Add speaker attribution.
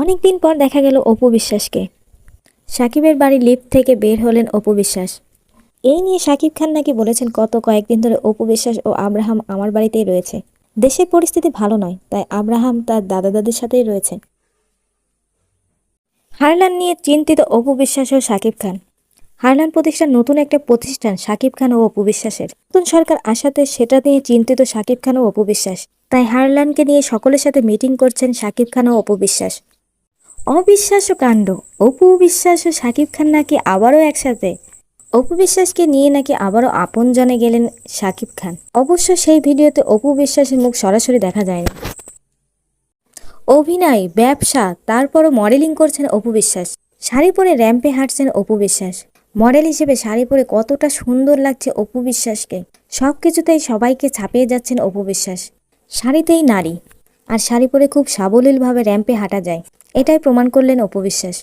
Speaker 1: অনেকদিন পর দেখা গেল অপু বিশ্বাসকে। সাকিবের বাড়ি লিফট থেকে বের হলেন অপু বিশ্বাস। এই নিয়ে সাকিব খান নাকি বলেছেন কত কয়েকদিন ধরে অপু বিশ্বাস ও আব্রাহাম আমার বাড়িতেই রয়েছে। দেশের পরিস্থিতি ভালো নয়, তাই আব্রাহাম তার দাদা দাদির সাথেই রয়েছে হারলান নিয়ে চিন্তিত অপু বিশ্বাস ও সাকিব খান। হারলান প্রতিষ্ঠান নতুন একটা প্রতিষ্ঠান সাকিব খান ও অপু বিশ্বাসের। নতুন সরকার আসাতে সেটা নিয়ে চিন্তিত সাকিব খান ও অপু বিশ্বাস। তাই হারলানকে নিয়ে সকলের সাথে মিটিং করছেন সাকিব খান ও অপু বিশ্বাস। অবিশ্বাস্য কাণ্ড। অপু বিশ্বাস ও সাকিব খান নাকি আবারও একসাথে? অপু বিশ্বাসকে নিয়ে নাকি আবারও আপনজনে গেলেন সাকিব খান। অবশ্য সেই ভিডিওতে অপু বিশ্বাসের মুখ সরাসরি দেখা যায়নি। অভিনয়, ব্যবসা, তারপরও মডেলিং করছেন অপু বিশ্বাস। শাড়ি পরে র্যাম্পে হাঁটছেন অপু বিশ্বাস। মডেল হিসেবে শাড়ি পরে কতটা সুন্দর লাগছে অপু বিশ্বাসকে। সব কিছুতেই সবাইকে ছাপিয়ে যাচ্ছেন অপু বিশ্বাস। শাড়িতেই নারী। আর শাড়ি পরে খুব সাবলীলভাবে র্যাম্পে হাঁটা যায়। এটাই প্রমাণ করলেন অপু বিশ্বাস।